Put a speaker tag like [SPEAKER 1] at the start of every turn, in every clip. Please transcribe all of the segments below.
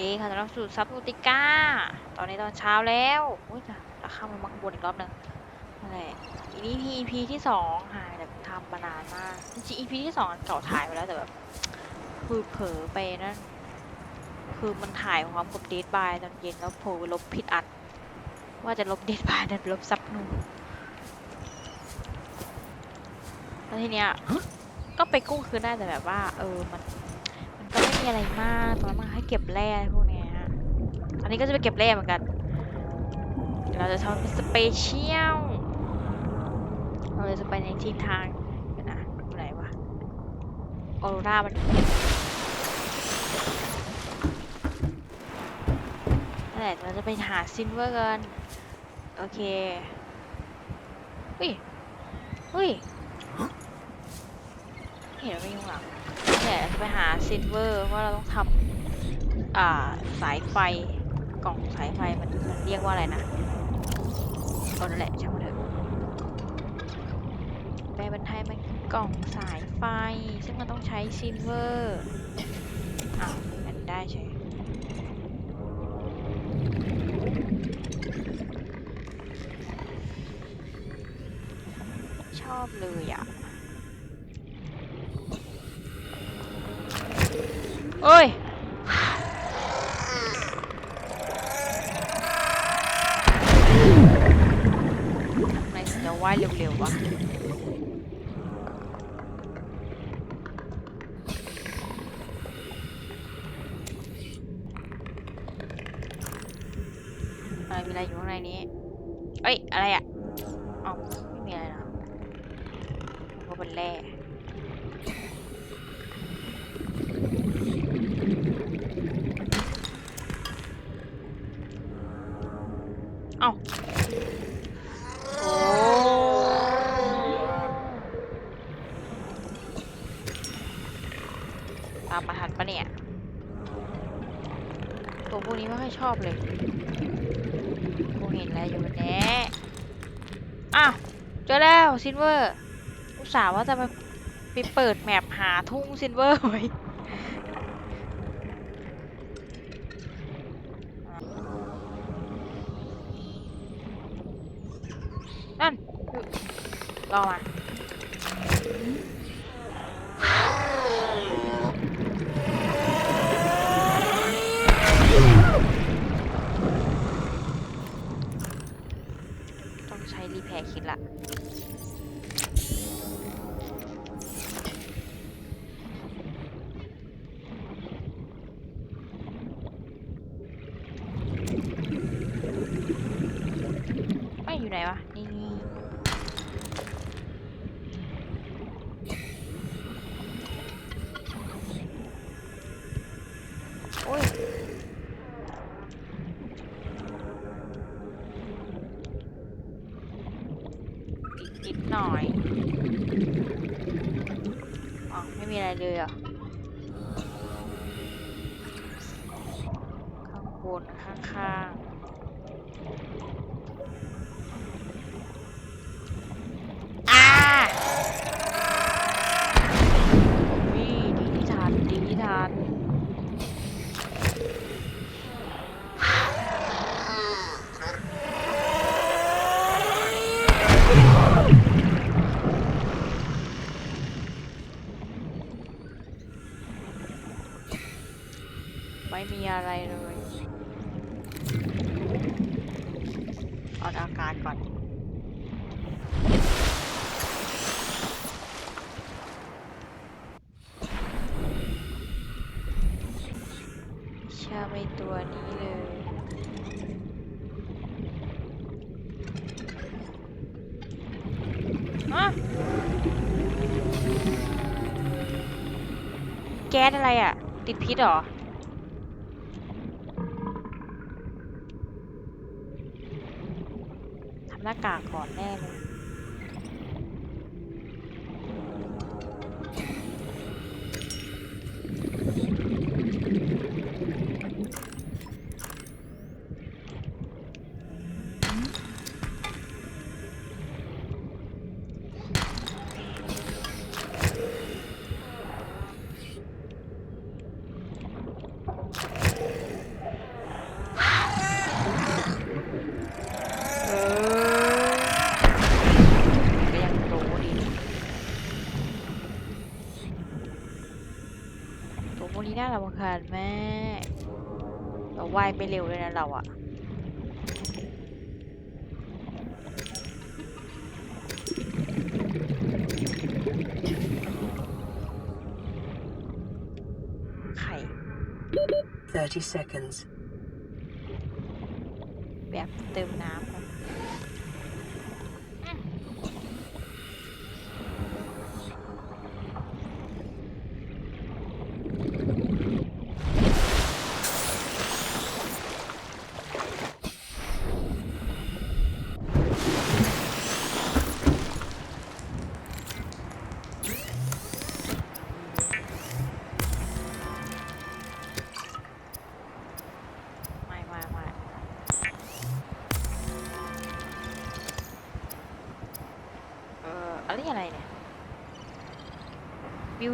[SPEAKER 1] ดีค่ะต้อนรับสู่ซับนูติก้า ตอนนี้ตอนเช้าแล้วอุ้ยจะจะข้ามมาข้างบนอีกรอบหนึ่งนั่นแหละอันนี้ EP ที่สองห่างจากทำมานานมากจริง EP ที่สองเก่าถ่ายไปแล้วแต่แบบคือเผลอไปนั่นคือมันถ่ายพร้อมกับเดทบายตอนเย็นแล้วโผล่ลบผิดอัด ว่าจะลบเดทบายแต่นลบซับนูแล้วทีเนี้ยก็ไปกู้คืนได้แต่แบบว่า เออมัน อะไรมากตอนนั้นมันให้เก็บแร่พวกเนี้ยอันนี้ก็จะไปเก็บแร่เหมือนกันเดี๋ยวเราจะทำเป็นสเปเชียลเราจะไปในทิศทางนะอยู่ไหนวะออโรรามันนั่นแหละเราจะไปหาซินเวอร์กัน โอเคอุ้ยอุ้ย เห็นไม่ยุ่งหลังเนี่ยจะไปหาซิลเวอร์ว่าเราต้องทำอ่าสายไฟกล่องสายไฟมันมันเรียกว่าอะไรนะก็นั่นแหละช่างมันเถอะแปลเป็นไทยมันกล่องสายไฟ ซึ่งมันต้องใช้ซิลเวอร์อ้าวมันได้ใช่ชอบเลยอะ โอ้ยไมถึงจะว่ายเร็วๆวะ ตามมาทันปะเนี่ย ตัวพวกนี้ไม่ค่อยชอบเลยกูเห็นอะไรอยู่บนนี้อ้าวเจอแล้วซินเวอร์ อุตส่าห์ว่าจะไปไปเปิดแมปหาทุ่งซินเวอร์ไว้นั่นรอมา อไม่มีอะไรเลยเหรอะ ข้างบนข้างๆ อ่าวิดีที่ทันดีที่ทัน ไม่มี อะไรเลยเอาอาการก่อนเชื่อไปตัวนี้เลยอะแก๊สอะไรอะ ติดพิษหรอ ทำหน้ากากก่อนแน่เลย นนี้น่ารำคาญแม่เราว่ายไม่เร็วเลยนะเราอะไข่
[SPEAKER 2] 30 seconds.
[SPEAKER 1] แบบเติมน้ำ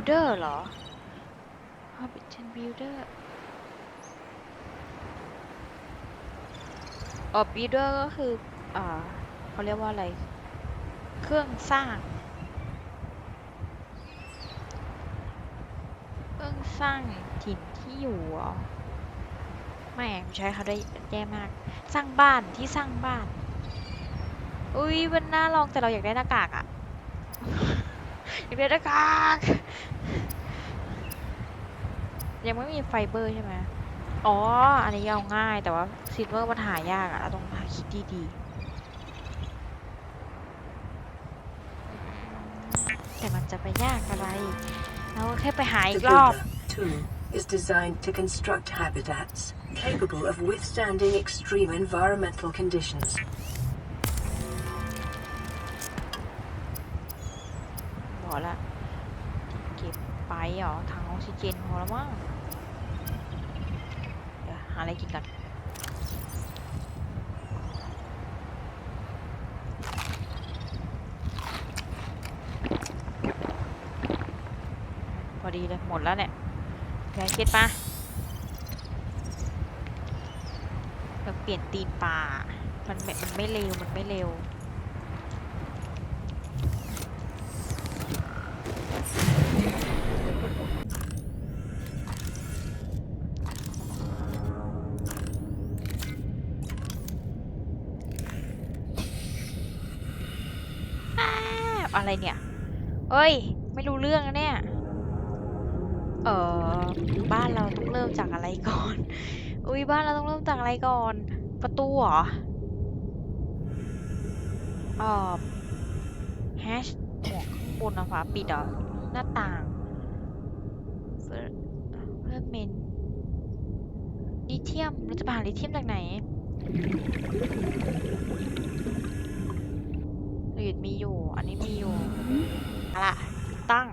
[SPEAKER 1] builder เหรอ Habitat builder อ๋อ builder ก็คือ อ่าเขาเรียกว่าอะไร เครื่องสร้าง เครื่องสร้างถิ่นที่อยู่เหรอไม่ใช้เขาได้แย่มาก สร้างบ้านที่สร้างบ้าน อุ้ยมันน่าลองแต่เราอยากได้หน้ากากอะอยากได้หน้ากาก ยังไม่มีไฟเบอร์ใช่ไหมอ๋อ อันนี้เอาง่ายแต่ว่าซิลเวอร์มันหายากอะเราต้องคิดดีๆแต่มันจะไปยากอะไร เราก็แค่ไปหาอี
[SPEAKER 2] The
[SPEAKER 1] กรอบ
[SPEAKER 2] Builder tool is designed to construct habitats capable of withstanding extreme environmental conditions.
[SPEAKER 1] บอกละเก็บไปเหรอถังออกซิเจนพอแล้วมั้งเดี๋ยวหา อะไรกินก่อนพอดีเลย หมดแล้วเนี่ยยายคิดปะแบบเปลี่ยนตีนป่ามันไม่มันไม่เร็ว มันไม่เร็ว อ้าวอะไร เนี่ยเอ้ย ไม่รู้เรื่องอะเนี่ย เออบ้านเราต้องเริ่มจากอะไรก่อน อุ้ยบ้านเราต้องเริ่มจากอะไรก่อน ประตูเหรอเออแฮชหมวกข้างบนนะฝาปิดเหรอ หน้าต่างเฟิร์เฟิร์เมนลิเทียมเราจะไปหาลิเทียมจากไหน หรือมีอยู่ อันนี้มีอยู่เอาล่ะติดตั้ง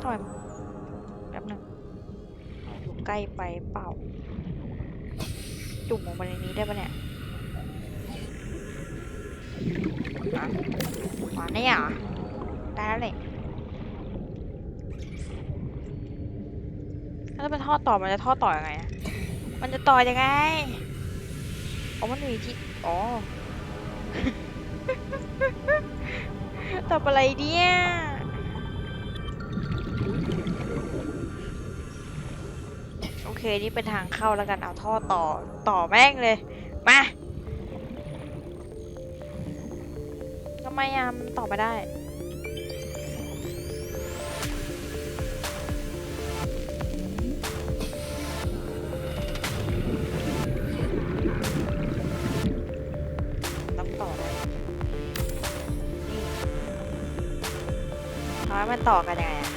[SPEAKER 1] ทำไมแป๊บหนึงอยู่ใกล้ไปเปล่า จุ่มลงไปในนี้ได้ปะเนี่ยอะวางได้เหรอได้แล้วเลยถ้าเป็นท่อต่อมันจะท่อต่อยังไงอะมันจะต่อยังไง อ๋อ มันมีที่ อ๋อ ทำอะไรเนี่ยโอเค นี่เป็นทางเข้าแล้วกันเอาท่อต่อต่อแม่งเลย มาทำไมอะมันต่อไม่ได้ มันต่อกันยังไงอะ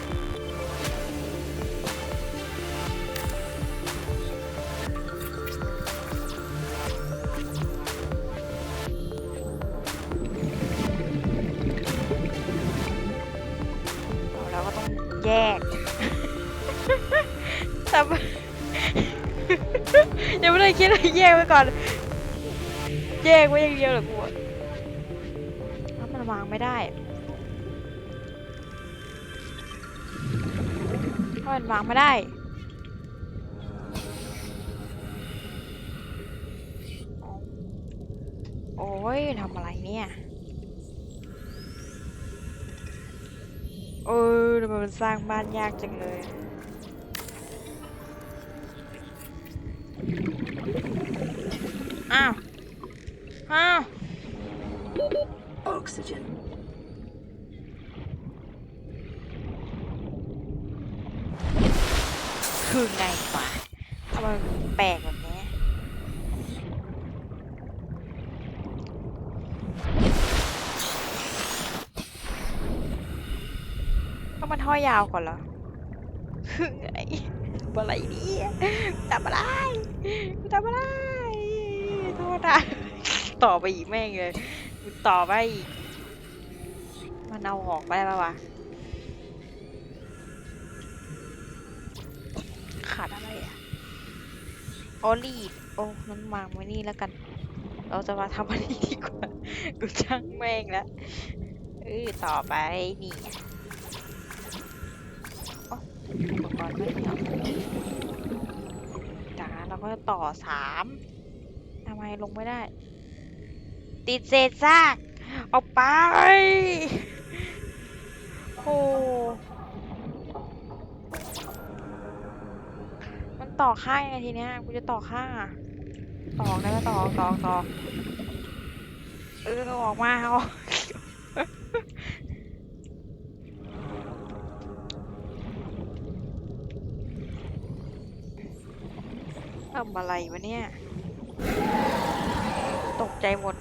[SPEAKER 1] เอาแล้วก็ต้องแยกแต่ยังไม่ได้คิดเลยแยกไว้ก่อน แยกไว้อย่างเดียวเหรอกูแล้วมันวางไม่ได้ มันวางไม่ได้ โอ้ยทำอะไรเนี่ยเออทำไมมันสร้างบ้านยากจังเลยอ้าวอ้าว
[SPEAKER 2] Oxygen.
[SPEAKER 1] คือไงวะทำไมแปลกแบบนี้ต้องมาท่อยาวก่อนเหรอคือไงอะไรเนี่ยทำอะไรทำอะไรโทษนะต่อไปอีกแม่งเลยต่อไปอีกมันเอาออกไปได้ปะวะ ออลีดโอ้นั้นวางไว้นี่แล้วกัน เราจะมาทำอันนี้ดีกว่า กูช่างแม่งแล้วเออต่อไปนี่โอ้อุปกรณ์ไม่มีหรอจากนั้นเราก็จะต่อสามทำไมลงไม่ได้ ติดเศษซาก ออกไป โอ้ ต่อข้ายังไงทีเนี้ยกูจะต่อข้าต่อได้ไหมต่อต่อต่อเออออกมาเอาทำอะไรวะเนี่ย ตกใจหมด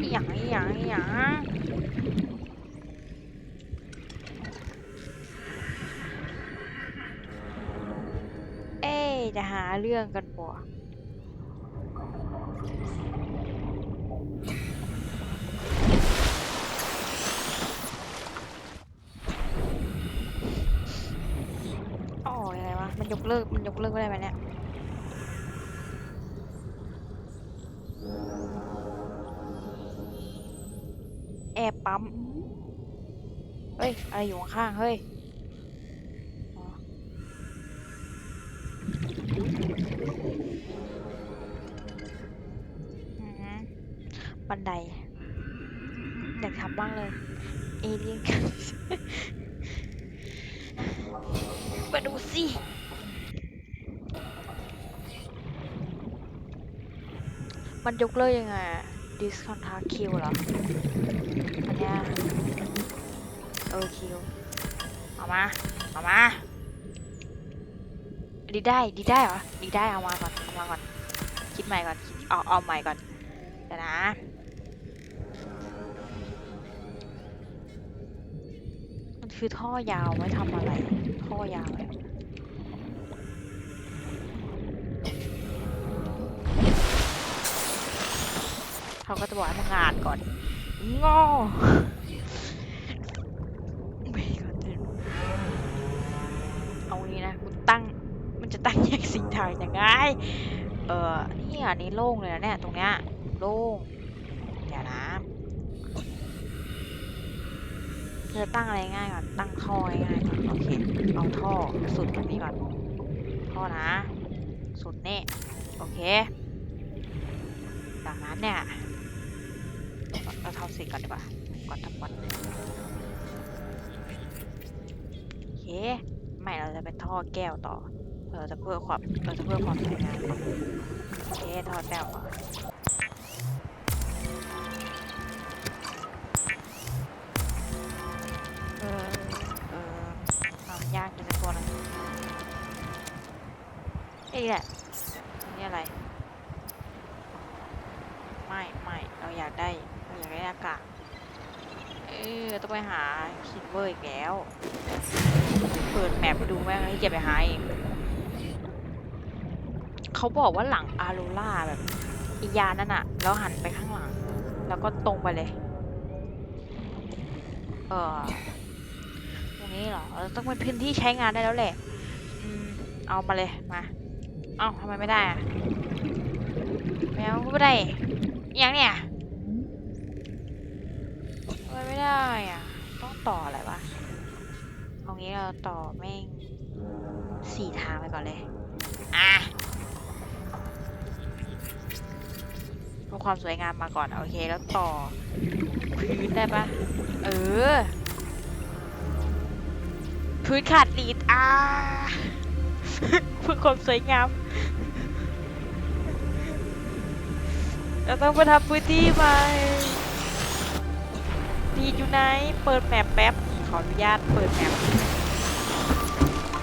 [SPEAKER 1] อหย่างอหย่างอหย่าง จะหาเรื่องกันบ่อ๋ออะไรวะ มันยกเลิก มันยกเลิกไได้ไหมเนี่ยแอบปั๊ม เฮ้ย อะไรอยู่ข้างเฮ้ย บันไดอยากทำบ้างเลย เอเลี่ยนกันมาดูสิมันยกเลิกยังไง discontact kill เหรอ อันเนี้ยเออคิวเอามา เอามา ดีได้ ดีได้เหรอ ดีได้ เอามาก่อน เอามาก่อน คิดใหม่ก่อน คิด เอา เอาใหม่ก่อนเดี๋ยวนะ คือท่อยาวไว้ทำอะไร ท่อยาวเขาก็จะบอกให้มึงอ่านก่อนงอเอางี้นะกูตั้งมันจะตั้งแยกสีทางยังไง เออนี่อันนี้โล่งเลยนะเนี่ยตรงเนี้ยโล่ง เดี๋ยวนะ จะตั้งอะไรง่ายก่อน ตั้งท่อง่ายก่อนโอเค เอาท่อสุดตรงนี้ก่อน ท่อนะ สุดนี่ โอเค จากนั้นเนี่ย เราทำสิ่งก่อนดีกว่าก่อนทำก่อนโอเค ไม่เราจะเป็นท่อแก้วต่อ เราจะเพื่อความ เราจะเพื่อความสวยงามโอเค ท่อแก้วก่อน แหละนี่อะไร ไม่ไม่เราอยากได้เราอยากได้อากาศเออต้องไปหาคิดเวอร์อีกแล้ว เปิดแมปดูแม่งให้เก็บไปหาเองเขาบอกว่าหลังอารูล่าแบบอียานนั่นอะแล้วหันไปข้างหลัง แล้วก็ตรงไปเลย เออตรงนี้เหรอเออต้องเป็นพื้นที่ใช้งานได้แล้วแหละ อืม เอามาเลย มา เอ้าทำไมไม่ได้อะไม่เอาก็ไม่ได้อย่างเนี่ยทำไมไม่ได้อะ ต้องต่ออะไรวะเอางี้เราต่อแม่งสี่ทางไปก่อนเลย อะดูความสวยงามมาก่อน โอเค แล้วต่อพื้นได้ปะเออ พื้นขาดดีดอ่า เพื่อความสวยงาม เราต้องไปทำพื้นที่ใหม่ดีดอยู่ไหน เปิดแมปแป๊บ ขออนุญาตเปิดแมป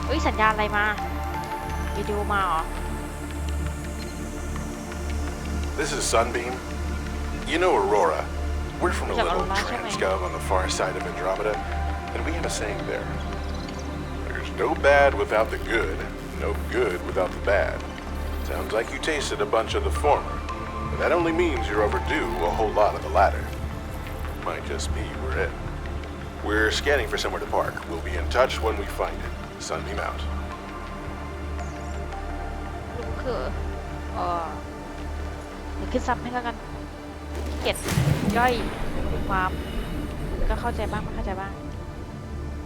[SPEAKER 1] เอ้ยสัญญาณอะไรมา วิดีโอมาเหรอ
[SPEAKER 3] This is Sunbeam. You know Aurora. We're from a
[SPEAKER 1] Yeah,
[SPEAKER 3] little
[SPEAKER 1] Aurora, okay.
[SPEAKER 3] transgov on the far side of Andromeda, and we have a saying there. There's no bad without the good, no good without the bad. Sounds like you tasted a bunch of the former, but that only means you're overdue a whole lot of the latter. Might just be we're it. We're scanning for somewhere to park. We'll be in touch when we find it. Sunbeam out.
[SPEAKER 1] ลุงคือเออเดี๋ยวขึ้นซับให้แล้วกันเกียดย่อยความก็เข้าใจบ้างไม่เข้าใจบ้าง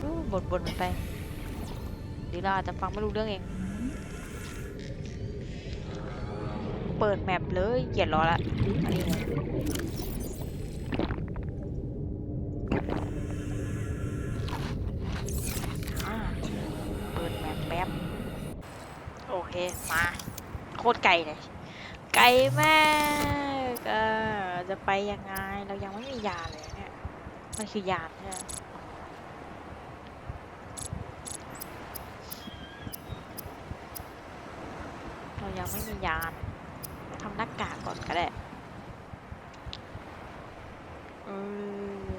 [SPEAKER 1] อู้บ่นบ่นๆไปหรือเราอาจจะฟังไม่รู้เรื่องเอง เปิดแมปเลยเกียดรอละอันนี้เลยอ่าเปิดแมปแป๊บโอเค มา โคตรไกลเลย ไกลมากเออจะไปยังไง เรายังไม่มียานเลยเนี่ย มันคือยานใช่ไหมเรายังไม่มียาน ทำหน้ากากก่อนก็ได้เออ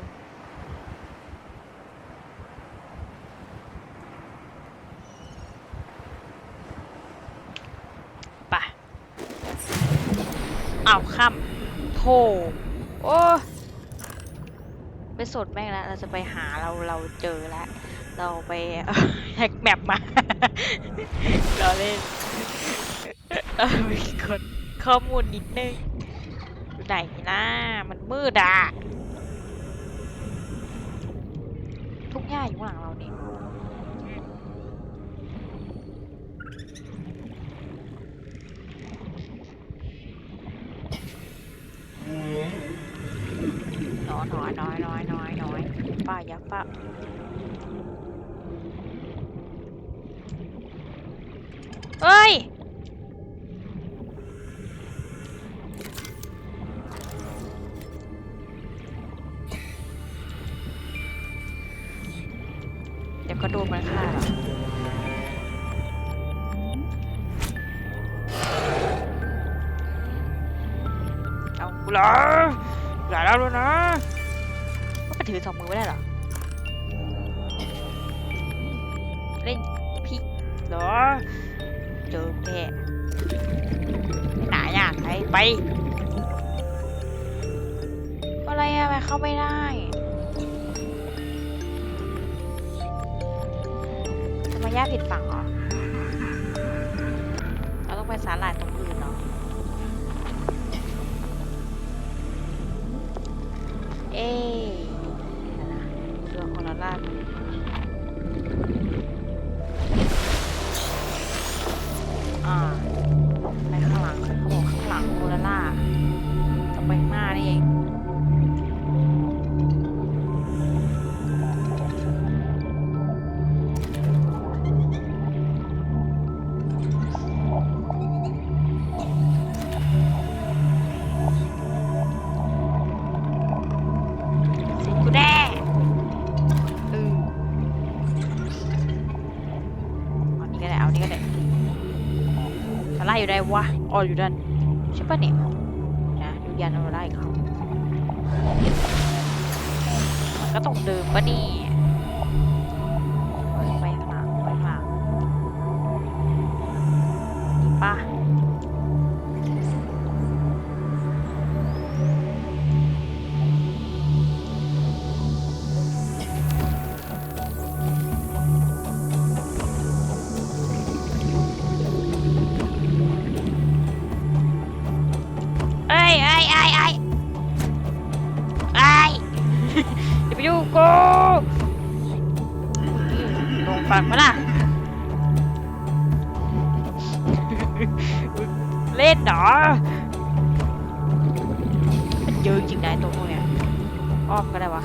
[SPEAKER 1] ไปอ้าค่ำโถโอ้ไปสดแม่งแล้วเราจะไปหาเราเราเจอแล้ว เราไปแฮกแมปมาเราเล่นเออมีคน ข้อมูลนิดนึงอยู่ไหนนะมันมืดอะ ทุกอย่างอยู่ข้างหลังเรานี่น้อยน้อยน้อยน้อยน้อยน้อยป้ายักษ์ป้าเอ้ย เหรออย่าแล้วเลยนะก็ไปถือสองมือไม่ได้เหรอ เล่นพี่เหรอ เจอแกหนาอยากไปไป อะไรอะไปเข้าไม่ได้ทำไมย่าผิดฝั่งเหรอ เราต้องไปสาหร่าย เร่าอยู่ได้วะอ๋ออยู่ด้านใช่ปะเนี่ยนะดูยานเอาได้เขามันก็ต้องเดิมปะนี่ อย่าไปยุ่งกูลงฟังมาล่ะ เล่นเหรอมันเยอะจริงนะไอ้ตัวพวกเนี้ยอ้อมก็ได้วะ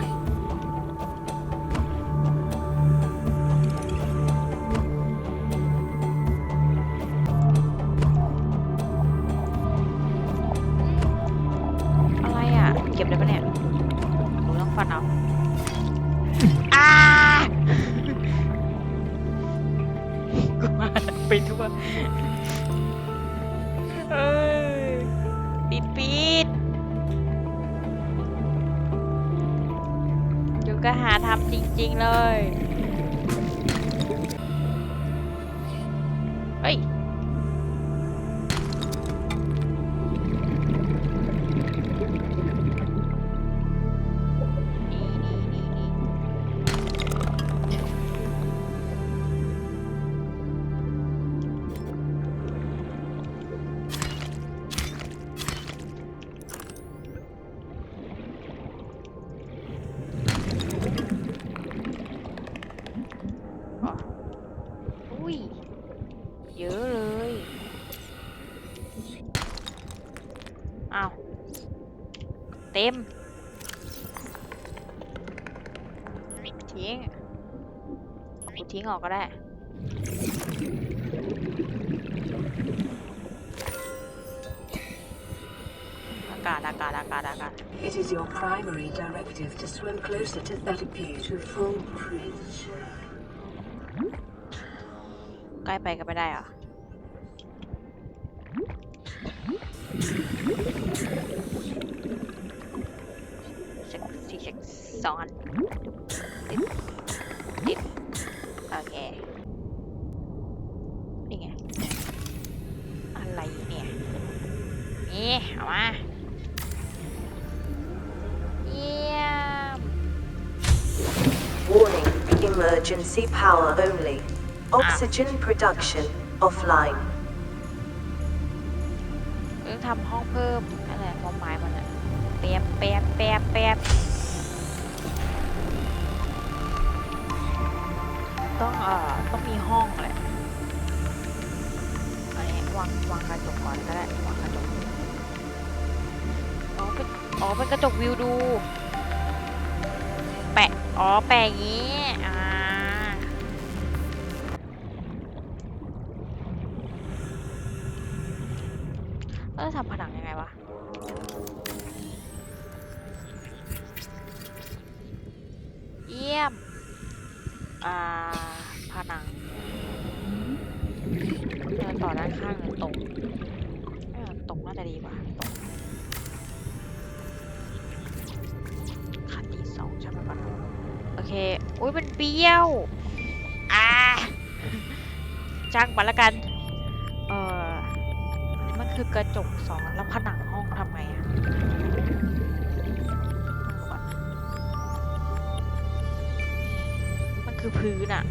[SPEAKER 1] ก็หาทำจริง ๆ เลย ทิ้งกูทิ้งออกก็ได้ อากาศอากาศอากาศอากาศ
[SPEAKER 2] It is your primary directive to swim closer to 32 to full bridge.
[SPEAKER 1] ใกล้ไปก็ไม่ได้เหรอเช็คสี่เช็คสองอัน
[SPEAKER 4] emergency power only. Oxygen production offline.
[SPEAKER 1] ต้องทำห้องเพิ่มอะไรความหมายมันอะแป๊บแป๊บแป๊บแป๊บต้องเอ่อต้องมีห้องแหละอันนี้วางวางกระจกก่อนก็ได้วางกระจกอ๋อเป็นอ๋อเป็นกระจกวิวดู แปะ อ๋อ แปะอย่างงี้ อ่าผนังเดินต่อด้านข้างหรือตรงเออตรงน่าจะดีกว่าตรงคันที่สองใช่ไหมปะโอเคอุ้ยมันเบี้ยวอ่าจ้างมาละกัน เอออันนี้มันคือกระจกสองอันแล้วผนัง พื้นอะ